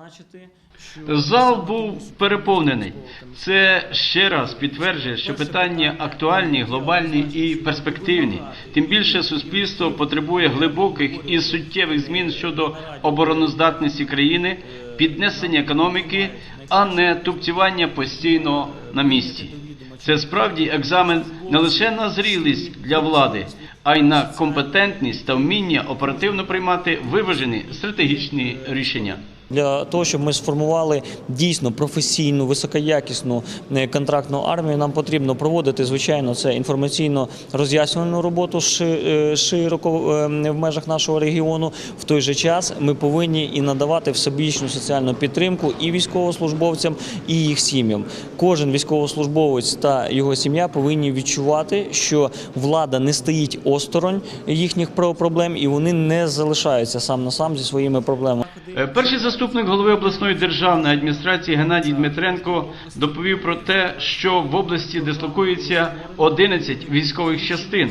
зазначити, що Зал був переповнений. Це ще раз підтверджує, що питання актуальні, глобальні і перспективні. Тим більше суспільство потребує глибоких і суттєвих змін щодо обороноздатності країни, піднесення економіки, а не тупцювання постійно на місці. Це справді екзамен не лише на зрілість для влади, а й на компетентність та вміння оперативно приймати виважені стратегічні рішення. Для того, щоб ми сформували дійсно професійну, високоякісну е, контрактну армію, нам потрібно проводити, звичайно, це інформаційно роз'яснювальну роботу е, широко е, в межах нашого регіону. В той же час ми повинні і надавати всебічну соціальну підтримку і військовослужбовцям, і їх сім'ям. Кожен військовослужбовець та його сім'я повинні відчувати, що влада не стоїть осторонь їхніх про- проблем, і вони не залишаються сам на сам зі своїми проблемами. Е, Перший заступник голови обласної державної адміністрації Геннадій Дмитренко доповів про те, що в області дислокується 11 військових частин.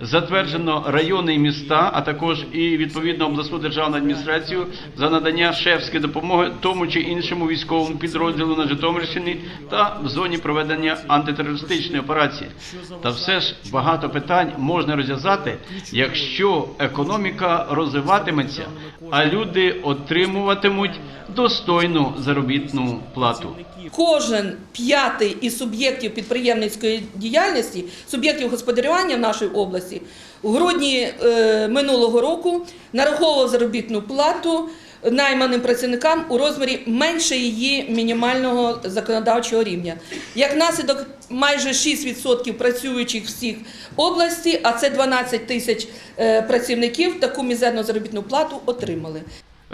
Затверджено райони і міста, а також і відповідно обласну державну адміністрацію за надання шефської допомоги тому чи іншому військовому підрозділу на Житомирщині та в зоні проведення антитерористичної операції. Та все ж багато питань можна розв'язати, якщо економіка розвиватиметься, а люди отримуватимуть достойну заробітну плату. Кожен п'ятий із суб'єктів підприємницької діяльності, суб'єктів господарювання в нашій області у грудні е, минулого року нараховував заробітну плату найманим працівникам у розмірі менше її мінімального законодавчого рівня. Як наслідок, майже 6% працюючих всіх області, а це 12 тисяч е, працівників, таку мізерну заробітну плату отримали.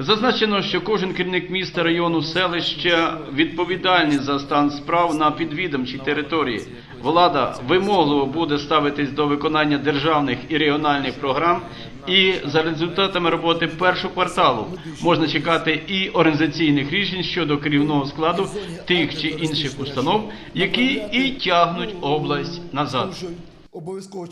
Зазначено, що кожен керівник міста, району, селища відповідальний за стан справ на підвідомчій території. Влада вимогливо буде ставитись до виконання державних і регіональних програм. І за результатами роботи першого кварталу можна чекати і організаційних рішень щодо керівного складу тих чи інших установ, які і тягнуть область назад. Обов'язково